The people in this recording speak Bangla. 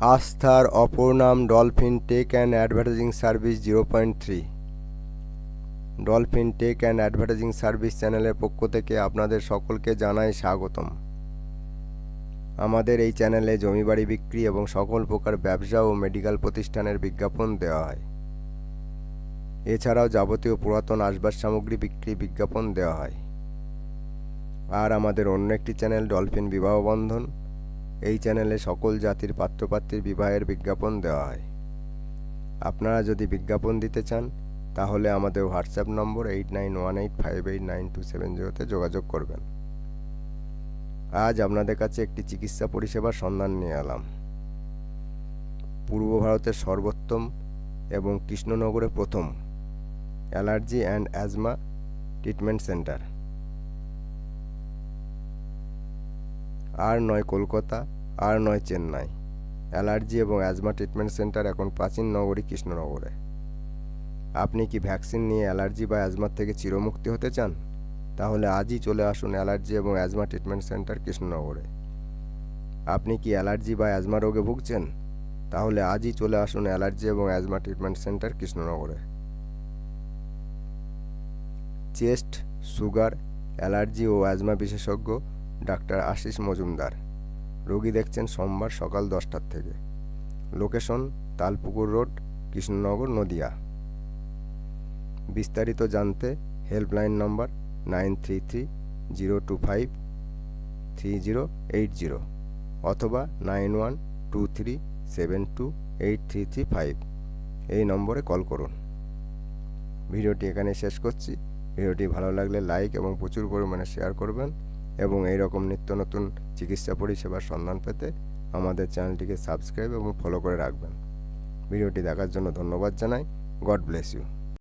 আস্থার অপর নাম Dolphin tech and advertising service zero point three. Dolphin tech and advertising service চ্যানেলের পক্ষ থেকে আপনাদের সকলকে জানাই স্বাগতম। আমাদের এই চ্যানেলে জমি বাড়ি বিক্রি এবং সকল প্রকার ব্যবসা ও মেডিকেল প্রতিষ্ঠানের বিজ্ঞাপন দেওয়া হয়। এছাড়াও যাবতীয় পুরাতন আসবাস সামগ্রী বিক্রি বিজ্ঞাপন দেওয়া হয়। আর আমাদের অন্য একটি চ্যানেল ডলফিন বিবাহ বন্ধন এই চ্যানেলে সকল জাতির পাত্রপাত্রীর বিবাহের বিজ্ঞাপন দেওয়া হয়। আপনারা যদি বিজ্ঞাপন দিতে চান, তাহলে আমাদের WhatsApp number eight nine one eight five eight nine two seven জিরোতে যোগাযোগ করবেন। আজ আপনাদের কাছে একটি চিকিৎসা পরিষেবার সন্ধান নিয়ে এলাম। পূর্ব ভারতের সর্বোত্তম এবং কৃষ্ণনগরে প্রথম allergy and asthma treatment centre. আর নয় কলকাতা, আর নয় চেন্নাই। অ্যালার্জি এবং অ্যাজমা ট্রিটমেন্ট সেন্টার এখন প্রাচীন নগরী কৃষ্ণনগরে। আপনি কি ভ্যাকসিন নিয়ে অ্যালার্জি বা অ্যাজমার থেকে চিরমুক্তি হতে চান? তাহলে আজই চলে আসুন অ্যালার্জি এবং অ্যাজমা ট্রিটমেন্ট সেন্টার কৃষ্ণনগরে। আপনি কি অ্যালার্জি বা অ্যাজমা রোগে ভুগছেন? তাহলে আজই চলে আসুন অ্যালার্জি এবং অ্যাজমা ট্রিটমেন্ট সেন্টার কৃষ্ণনগরে। চেস্ট, সুগার, অ্যালার্জি ও অ্যাজমা বিশেষজ্ঞ ডাক্তার আশিস মজুমদার। রোগী দেখছেন সোমবার সকাল দশটার থেকে। Location, Talpukur road, Krishnanagar, Nadia. বিস্তারিত জানতে helpline number nine three three, zero two five, three zero eight zero অথবা nine one two three seven two eight three three five. এই নম্বরে কল করুন। ভিডিওটি এখানে শেষ করছি। ভিডিওটি ভালো লাগলে লাইক এবং প্রচুর পরিমাণে শেয়ার করবেন। এবং এই রকম নিত্য নতুন চিকিৎসা পরিষেবার সন্ধান পেতে আমাদের চ্যানেলটিকে সাবস্ক্রাইব এবং ফলো করে রাখবেন। ভিডিওটি দেখার জন্য ধন্যবাদ জানাই। God bless you